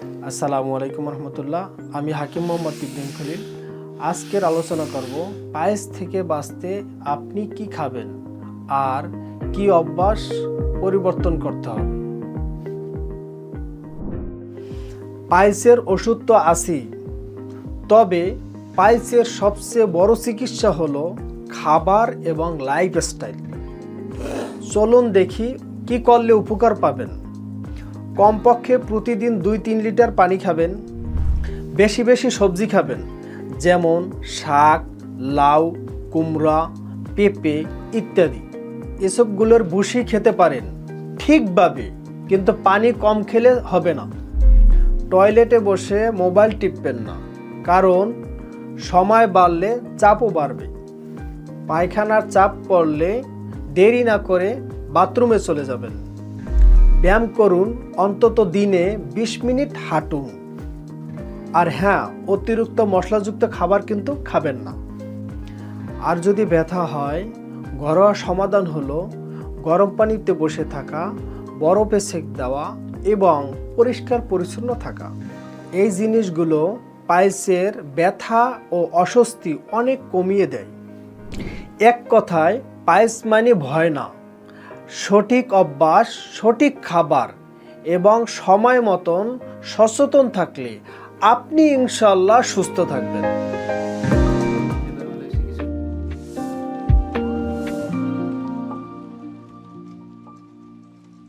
আসসালামু আলাইকুম রহমতুল্লাহ। আমি হাকিম মোহাম্মদ ইব্রাহিম খলিল। আজকের আলোচনা করব, পায়েস থেকে বাঁচতে আপনি কি খাবেন? আর কি অভ্যাস পরিবর্তন করতে হবে? পায়েসের ওষুধ তো আছেই। তবে পায়েসের সবচেয়ে বড় চিকিৎসা হলো খাবার এবং লাইফস্টাইল চলুন দেখি কি করলে উপকার পাবেন। কমপক্ষে প্রতিদিন দুই তিন লিটার পানি খাবেন। বেশি বেশি সবজি খাবেন, যেমন শাক, লাউ, কুমড়া, পেঁপে ইত্যাদি। এসবগুলোর ভুসি খেতে পারেন, ঠিকভাবে, কিন্তু পানি কম খেলে হবে না। টয়লেটে বসে মোবাইল টিপবেন না, কারণ সময় বাড়লে চাপও বাড়বে। পায়খানার চাপ পড়লে দেরি না করে বাথরুমে চলে যাবেন। ব্যায়াম করুন, অন্তত দিনে ২০ মিনিট হাঁটুন। আর হ্যাঁ অতিরিক্ত মশলাযুক্ত খাবার কিন্তু খাবেন না। আর যদি ব্যথা হয়, ঘরোয়া সমাধান হলো গরম পানিতে বসে থাকা, বরফে সেক দেওয়া এবং পরিষ্কার পরিচ্ছন্ন থাকা। এই জিনিসগুলো পাইলসের ব্যথা ও অস্বস্তি অনেক কমিয়ে দেয়। এক কথায় পায়েস মানে ভয় না। সঠিক অভ্যাস সঠিক খাবার এবং সময় মতন সচেতন থাকলে আপনি ইনশাল্লাহ সুস্থ থাকবেন।